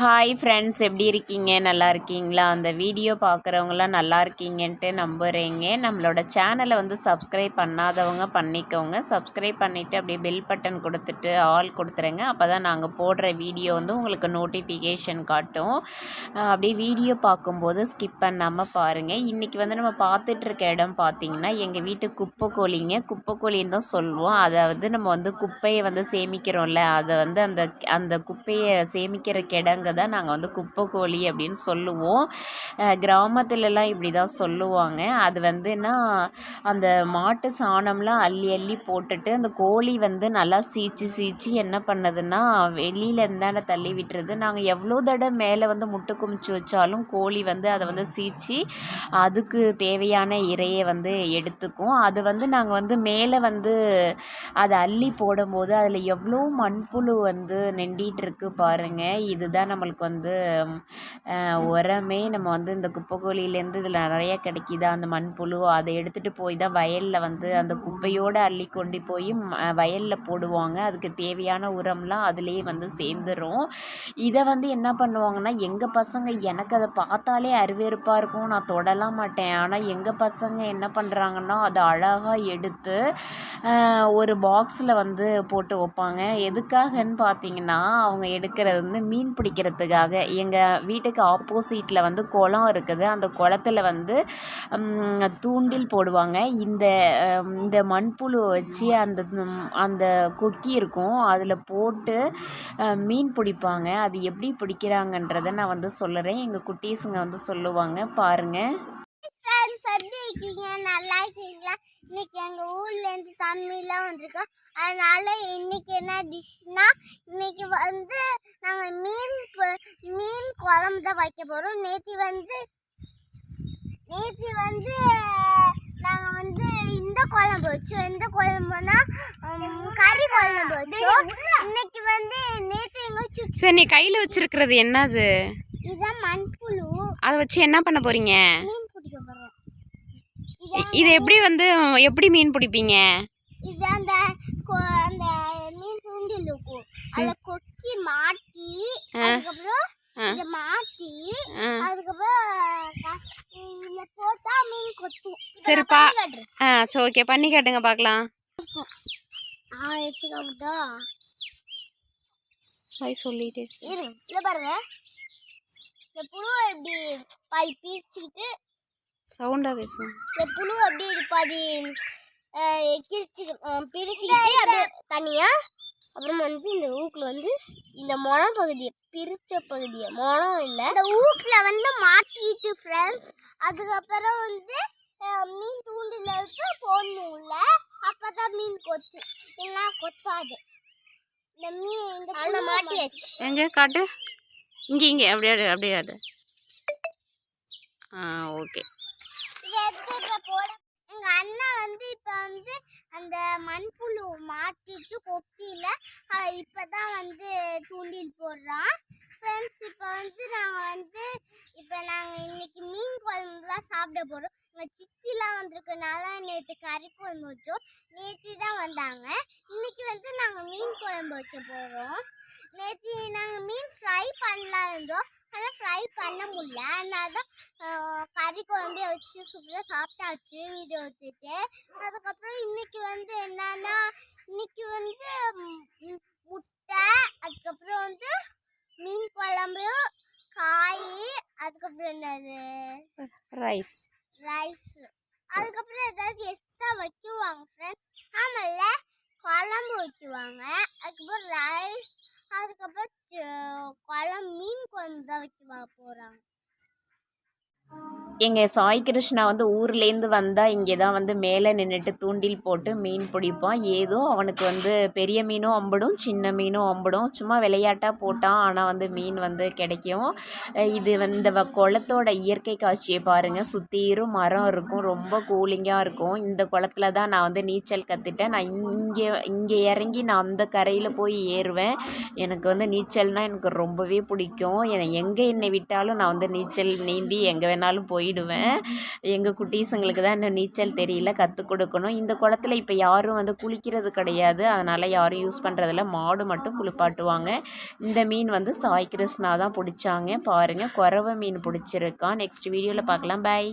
Hi friends எப்படி இருக்கீங்க? நல்லா இருக்கீங்களா? அந்த வீடியோ பார்க்குறவங்களாம் நல்லா இருக்கீங்கன்ட்டு நம்புகிறேங்க நம்மளோட சேனலை வந்து சப்ஸ்கிரைப் பண்ணாதவங்க பண்ணிக்கோங்க. சப்ஸ்கிரைப் பண்ணிவிட்டு அப்படியே பெல் பட்டன் கொடுத்துட்டு ஆல் கொடுத்துருங்க. அப்போ தான் நாங்கள் போடுற வீடியோ வந்து உங்களுக்கு நோட்டிஃபிகேஷன் காட்டும். அப்படியே வீடியோ பார்க்கும்போது ஸ்கிப் பண்ணாமல் பாருங்கள் இன்றைக்கி வந்து நம்ம பார்த்துட்ருக்க இடம் பார்த்தீங்கன்னா எங்கள் வீட்டு குப்பை கோழிங்க குப்பை கோழின்னு தான் சொல்லுவோம். அதாவது நம்ம வந்து குப்பையை வந்து சேமிக்கிறோம்ல. அதை வந்து அந்த அந்த குப்பையை சேமிக்கிற கிடங்க தான் நாங்கள் வந்து குப்பை கோழி அப்படின்னு சொல்லுவோம். கிராமத்துலலாம் இப்படி தான் சொல்லுவாங்க. அது வந்துன்னா அந்த மாட்டு சாணம்லாம் அள்ளி அள்ளி போட்டுட்டு அந்த கோழி வந்து நல்லா சீச்சு சீச்சு என்ன பண்ணுதுன்னா வெளியில இருந்தாண்ட தள்ளி விட்டுருது. நாங்கள் எவ்வளோ தடவை மேலே வந்து முட்டை குமிச்சு வச்சாலும் கோழி வந்து அதை வந்து சீச்சு அதுக்கு தேவையான இரையை வந்து எடுத்துக்கும். அது வந்து நாங்கள் வந்து மேலே வந்து அதை அள்ளி போடும்போது அதில் எவ்வளோ மண்புழு வந்து நெண்டிகிட்டு இருக்கு பாருங்கள் இதுதான் நம்மளுக்கு வந்து உரமே நம்ம வந்து இந்த குப்பை கோழிலேருந்து இதில் நிறைய கிடைக்கிதா. அந்த மண்புழு அதை எடுத்துகிட்டு போய் தான் வயலில் வந்து அந்த குப்பையோடு அள்ளி கொண்டு போய் வயலில் போடுவாங்க. அதுக்கு தேவையான உரம்லாம் அதுலேயே வந்து சேர்ந்துரும். இதை வந்து என்ன பண்ணுவாங்கன்னா எங்கள் பசங்க எனக்கு அதை பார்த்தாலே அருவெருப்பாக இருக்கும். நான் தொடலாம் மாட்டேன். ஆனால் எங்கள் பசங்க என்ன பண்ணுறாங்கன்னா அதை அழகாக எடுத்து ஒரு பாக்ஸில் வந்து போட்டு வைப்பாங்க. எதுக்காகன்னு பார்த்தீங்கன்னா அவங்க எடுக்கிறது வந்து மீன் பிடிக்கிறதுக்காக எங்கள் வீட்டுக்கு ஆப்போசிட்டில் வந்து குளம் இருக்குது. அந்த குளத்துல வந்து தூண்டில் போடுவாங்க. இந்த இந்த மண்புழு வச்சு அந்த அந்த கொக்கி இருக்கும். அதில் போட்டு மீன் பிடிப்பாங்க. அது எப்படி பிடிக்கிறாங்கன்றதை நான் வந்து சொல்லுறேன் எங்கள் குட்டீஸுங்க வந்து சொல்லுவாங்க. பாருங்கள் நல்லா இருக்கீங்களா? இன்னைக்கு எங்க ஊர்ல இருந்து தண்ணிலாம் வந்திருக்கோம் அதனால இன்னைக்கு என்ன டிஷ்னா இன்னைக்கு வந்து நாங்க மீன் மீன் குழம்பு தான் வைக்க போறோம். நேத்தி வந்து நேத்தி வந்து நாங்க வந்து இந்த குழம்பு வச்சோம். எந்த குழம்புனா கறி குழம்பு வச்சோம். இன்னைக்கு வந்து நேத்தி எங்க சரி நீ கையில் வச்சிருக்கிறது என்னது? இதான் மண்புழு. அதை வச்சு என்ன பண்ண போறோம் இது எப்படி வந்து எப்படி மீன் பிடிப்பீங்க? இது அந்த அந்த மீன் தூண்டில் இருக்கும். அதுல கொக்கி மாட்டி அதுக்கப்புறம். இத மாட்டி. அதுக்கப்புறம் இதுல போட்டா மீன் கொத்தும். சரிப்பா. ஆ சரி ஓகே பண்ணி காட்டுங்க பார்க்கலாம் ஆ எடுத்துக்கிட்டா சாய் சொல்லிட்டே இருங்க இத பாருங்க. இந்த புழு இப்படி பாதி பிரிச்சுக்கிட்டு சவுண்டாக பேசுவோம் இந்த புழு அப்படியே இப்படி பாதி கிழிச்சு பிரிச்சுக்கிட்டு அப்படியே தனியா அப்புறம் வந்து இந்த ஊக்குல வந்து இந்த முனம் பகுதியை பிரிச்ச பகுதியை முனம் இல்லை. இந்த ஊக்குல வந்து மாட்டிட்டு ஃப்ரெண்ட்ஸ் அதுக்கப்புறம் வந்து மீன் தூண்டில இருக்கு போடணும் உள்ள அப்பதான் மீன் கொத்து. இல்லைன்னா கொத்தாது. இந்த மீன் இந்த மாட்டியாச்சு. எங்கே? காட்டு. இங்கே இங்கே. அப்படியே அப்படியே ஆ ஓகே இதை எடுத்து இப்ப போட எங்க அண்ணா வந்து இப்ப வந்து அந்த மண்புழு மாட்டிட்டு கொக்கியில இப்பதான் வந்து தூண்டில் போடுறான். ஃப்ரெண்ட்ஸ் இப்ப வந்து நாங்க வந்து இப்ப நாங்க இன்னைக்கு மீன் குழம்பு தான் சாப்பிட போறோம். எங்க சித்திலாம் வந்திருக்கனால நேற்று கறி குழம்பு வச்சோம். நேற்று தான் வந்தாங்க. இன்னைக்கு வந்து நாங்க மீன் குழம்பு வைக்க போறோம். நேற்று நாங்க மீன் ஃப்ரை பண்ணலாம் இருந்தோம். ஆனால் ஃப்ரை பண்ண முடியல. அதனால தான் கறி குழம்பே வச்சு சூப்பராக சாப்பிட்டாச்சு வீடியோ எடுத்துட்டு. அதுக்கப்புறம் இன்னைக்கு வந்து என்னன்னா இன்னைக்கு வந்து முட்டை அதுக்கப்புறம் வந்து மீன் குழம்பு காய் அதுக்கப்புறம் என்னது? ரைஸ் ரைஸ் அதுக்கப்புறம் ஏதாவது எக்ஸ்ட்ரா வைக்குவாங்க ஃப்ரெண்ட்ஸ் ஆமாம்ல குழம்பு வைக்குவாங்க. அதுக்கப்புறம் ரைஸ் அதுக்கப்புறம் குழம்பு மீன் குழம்பு தான் வைக்க போகிறாங்க எங்கள் சாய் கிருஷ்ணா வந்து ஊர்லேருந்து வந்தால் இங்கே தான் வந்து மேலே நின்றுட்டு தூண்டில் போட்டு மீன் பிடிப்பான். ஏதோ அவனுக்கு வந்து பெரிய மீனும் அம்பிடும் சின்ன மீனும் அம்பிடும். சும்மா விளையாட்டாக போட்டான். ஆனால் வந்து மீன் வந்து கிடைக்கும். இது வந்து இந்த வ- குளத்தோட இயற்கை காட்சியை பாருங்கள் சுற்றிரும் மரம் இருக்கும். ரொம்ப கூலிங்காக இருக்கும். இந்த குளத்துல தான் நான் வந்து நீச்சல் கற்றுட்டேன் நான் இங்கே இங்கே இறங்கி நான் அந்த கரையில் போய் ஏறுவேன். எனக்கு வந்து நீச்சல்னால் எனக்கு ரொம்பவே பிடிக்கும். என்னை எங்கே என்னை விட்டாலும் நான் வந்து நீச்சல் நீந்தி எங்கே வேணாலும் போய் போயிடுவேன். எங்கள் குட்டீஸுங்களுக்கு தான் இன்னும் நீச்சல் தெரியல கற்றுக் கொடுக்கணும். இந்த குளத்துல இப்போ யாரும் வந்து குளிக்கிறது கிடையாது. அதனால் யாரும் யூஸ் பண்ணுறதில்ல மாடு மட்டும் குளிப்பாட்டுவாங்க. இந்த மீன் வந்து சாய் கிருஷ்ணா தான் பிடிச்சாங்க. பாருங்கள் குறவை மீன் பிடிச்சிருக்கான் நெக்ஸ்ட் வீடியோவில் பார்க்கலாம் பை.